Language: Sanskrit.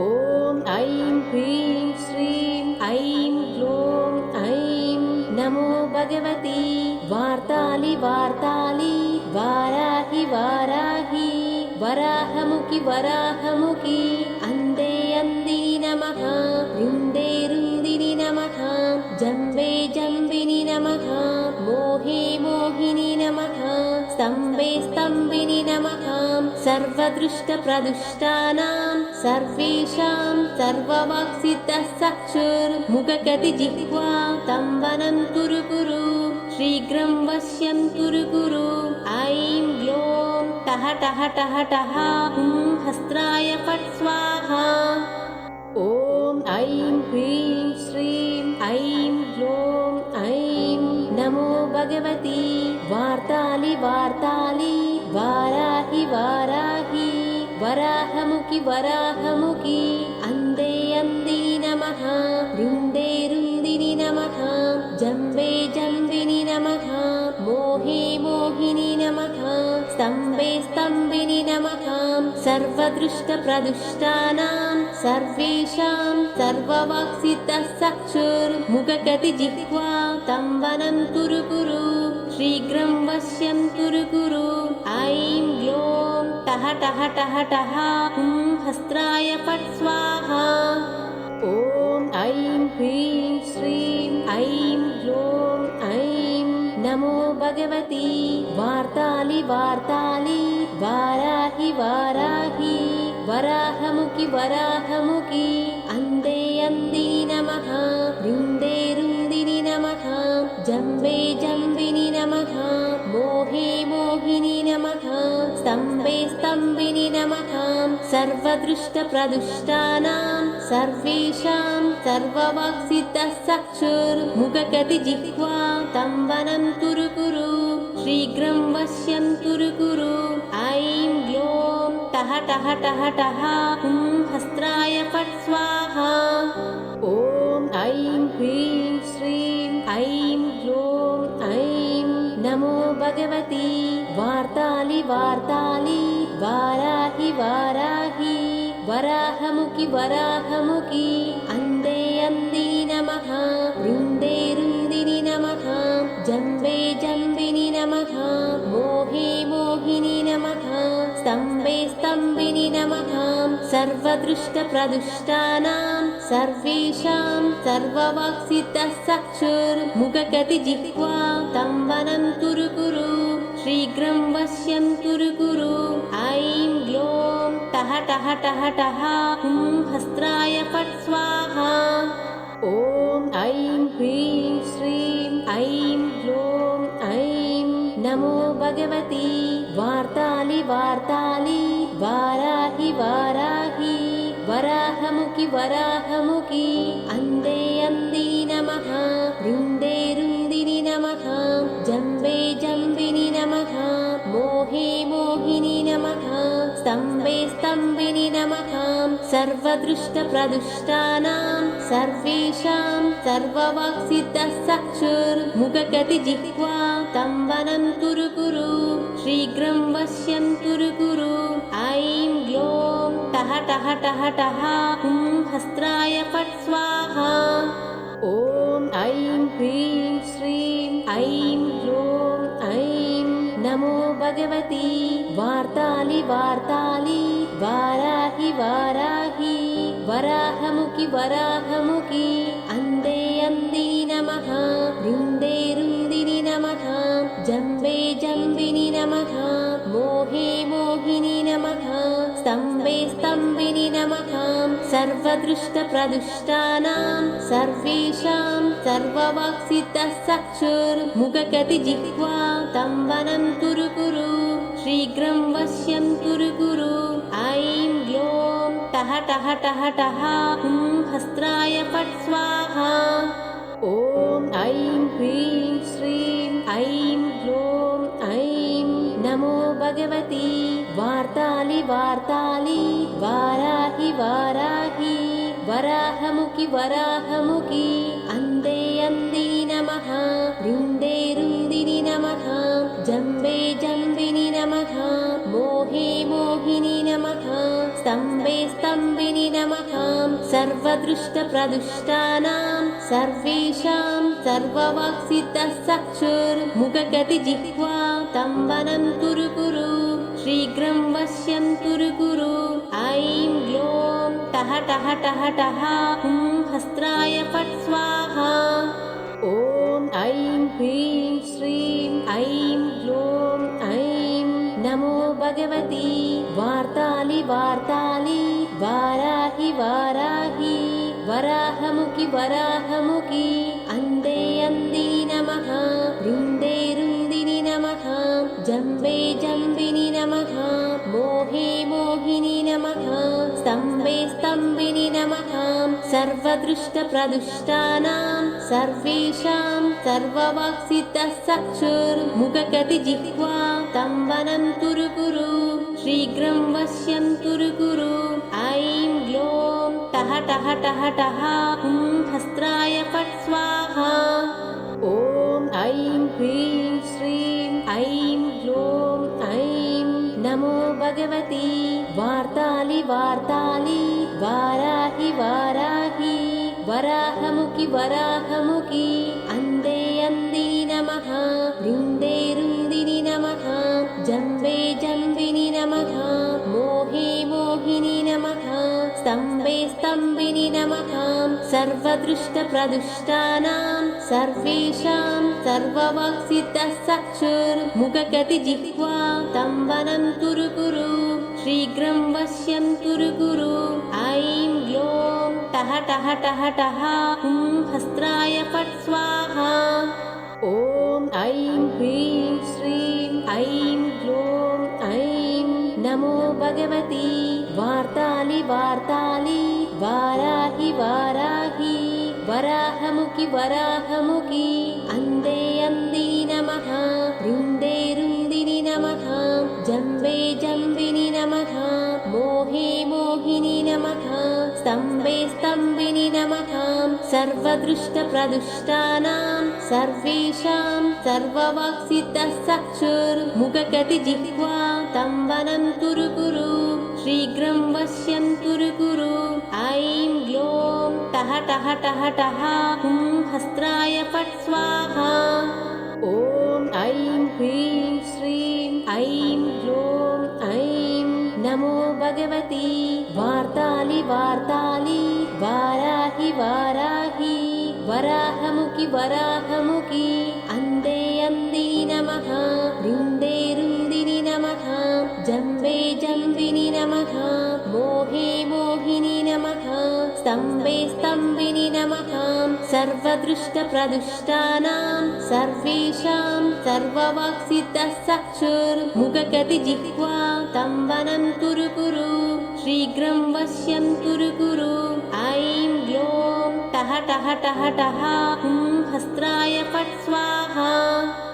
ॐ ऐं ह्रीं श्रीं ऐं ग्लों ऐं नमो भगवती वार्तालि वार्तालि वाराहि वाराहि वराहमुखि वराहमुखि अन्धे अन्दिनि नमः रुन्दे रुन्दिनि नमः जम्बे जम्बिनि नमः मोहे मोहिनि नमः स्तम्भे स्तम्भिनि नमः सर्वदृष्टप्रदुष्टानां सर्वेषां सर्ववाक्सितः चक्षुर्मुखगति जिह्वा तं वनं कुरु कुरु शीघ्रं वश्यं कुरु कुरु। ऐं ग्लों टः टः टः हुं हस्त्राय फट् स्वाहा। ॐ ऐं ह्रीं श्रीं ऐं ग्लों ऐं नमो भगवती वार्तालि वराहमुखि। अन्धे अन्दिनि नमः। रुन्दे रुन्दिनि नमः। जम्बे जम्बिनि नमः। मोहे मोहिनि नमः। स्तम्भे स्तम्भिनि नमः। सर्वदृष्टप्रदुष्टानां सर्वेषां सर्ववाक्सितः चक्षुर्मुखगति जिह्वा तं वनं कुरु कुरु शीघ्रं वश्यं कुरु ऐं ग्लों टः टः टः टः हुं हस्त्राय फट् स्वाहा। ॐ ऐं ह्रीं श्रीं ऐं ग्लों ऐं नमो भगवती। वार्तालि वार्तालि वाराहि वाराहि वराहमुखि वराहमुखि। अन्धे अन्दिनि नमः रुन्दे रुन्दिनि नमः जम्बे जम्बिनि सर्वदृष्टप्रदुष्टानां सर्वेषां सर्ववाक्सितः तं वनं कुरु कुरु शीघ्रं वश्यं कुरु कुरु। ऐं ग्लों टः टः टः टः हुं हस्त्राय फट् स्वाहा। ॐ ऐं ह्रीं श्रीं ऐं ग्लों ऐं नमो भगवती। वार्तालि वार्तालि वाराहि वाराहि वराहमुखि वराहमुखि अन्धे अन्दिनि नमः रुन्दे रुन्दिनि नमः जम्बे जम्बिनि नमः मोहे मोहिनि नमः स्तम्भे स्तम्भिनि नमः सर्वदृष्टप्रदुष्टानां सर्वेषां सर्ववाक्सितः चक्षुर्मुखगति जिह्वा तं वनं कुरु कुरु शीघ्रं वश्यं कुरु कुरु ऐं ग्लों टः टः टः टः हुं हस्त्राय फट् स्वाहा। ॐ ऐं ह्रीं श्रीं ऐं ग्लों ऐं नमो भगवती। वार्तालि वार्तालि वाराहि वाराहि। वराहमुखि वराहमुखि। अन्धे अन्दिनि नमः। रुन्दे रुन्दिनि नमः। जम्बे जम्बिनि सर्वदृष्टप्रदुष्टानां सर्वेषां सर्ववाक्सितः चक्षुर्मुखगति जिह्वा तं वनं कुरु कुरु शीघ्रं वश्यं कुरु कुरु। ऐं ग्लों टः टः टः टः हुं हस्त्राय फट् स्वाहा। ॐ ऐं ह्रीं श्रीं ऐं नमो भगवती। वार्तालि वार्तालि। वाराहि वाराहि। वराहमुखि वराहमुखि। अन्धे अन्दिनि नमः। रुन्दे रुन्दिनि नमः। जम्बे जम्बिनि नमः। मोहे मोहिनि नमः। स्तम्भे स्तम्भिनि नमः। सर्वदृष्टप्रदुष्टानां सर्वेषां सर्ववाक्सितः चक्षुर्मुखगति जिह्वा तं वनं कुरु कुरु शीघ्रं वश्यं कुरु कुरु। ऐं ग्लों टः टः टः टः हुं हस्त्राय फट् स्वाहा। ॐ ऐं ह्रीं श्रीं ऐं ग्लों ऐं नमो भगवती। वार्तालि वार्तालि वाराहि वाराहि वराहमुखि वराहमुखि स्तम्भे नमः सर्वदृष्टप्रदुष्टानां सर्वेषां सर्ववाक्सितः चक्षुर्मुखगतिजिह्वा तं वनं कुरु कुरु शीघ्रं वश्यं कुरु ऐं ग्लों टः टः टः टः हुं हस्त्राय फट् स्वाहा। ॐ ऐं ह्रीं श्रीं ऐं ग्लों ऐं नमो भगवती। वार्तालि वार्तालि। वाराहि वाराहि। वराहमुखि वराहमुखि। अन्धे अन्दिनि नमः। रुन्दे रुन्दिनि नमः। जम्बे जम्बिनि नमः। मोहे मोहिनि नमः। स्तम्भे स्तम्भिनि नमः। सर्वदृष्टप्रदुष्टानां सर्वेषां सर्ववाक्सितः चक्षुर्मुखगतिजिह्वा तं वनं कुरु कुरु शीघ्रं वश्यं कुरु कुरु। ऐं ग्लों टः टः टः टः हुं हस्त्राय फट् स्वाहा। ॐ ऐं ह्रीं श्रीं ऐं ग्लों ऐं नमो भगवती। वार्तालि वार्तालि वाराहि वाराहि वराहमुखि वराहमुखि। अन्धे अन्दिनि नमः नमः जम्बे जम्बिनि नमः मोहे मोहिनि नमः स्तम्भे स्तम्भिनि नमः सर्वदृष्टप्रदुष्टानां सर्वेषां सर्ववाक्सितः चक्षुर्मुखगतिजिह्वा तं वनं कुरु कुरु शीघ्रं वश्यं कुरु कुरु ऐं ग्लों टः टः टः टः हुं हस्त्राय फट् स्वाहा। ॐ ऐं ह्रीं भगवती। वार्तालि वार्तालि। वाराहि वाराहि। वराहमुखि वराहमुखि। अन्धे अन्दिनि सर्वदृष्टप्रदुष्टानां सर्वेषां सर्ववाक्सितः चक्षुर्मुखगतिजिह्वा तं वनं कुरु कुरु शीघ्रं वश्यं कुरु कुरु। ऐं ग्लों टः टः हुं हस्त्राय फट् स्वाहा। ॐ ऐं ह्रीं श्रीं ऐं ग्लों ऐं नमो भगवती। वार्तालि वार्तालि वाराहि वाराहि अन्धे अन्दिनि नमः। रुन्दे रुन्दिनि नमः। जम्बे जम्बिनि नमः। मोहे मोहिनि नमः। स्तम्भे स्तम्भिनि नमः। सर्वदृष्टप्रदुष्टानां सर्वेषां सर्ववाक्सितः चक्षुर्मुखगतिजिह्वा तं वनं कुरु कुरु। शीघ्रं वश्यं कुरु कुरु। ऐं ग्लों टः टः टः टः हुं हस्त्राय फट् स्वाहा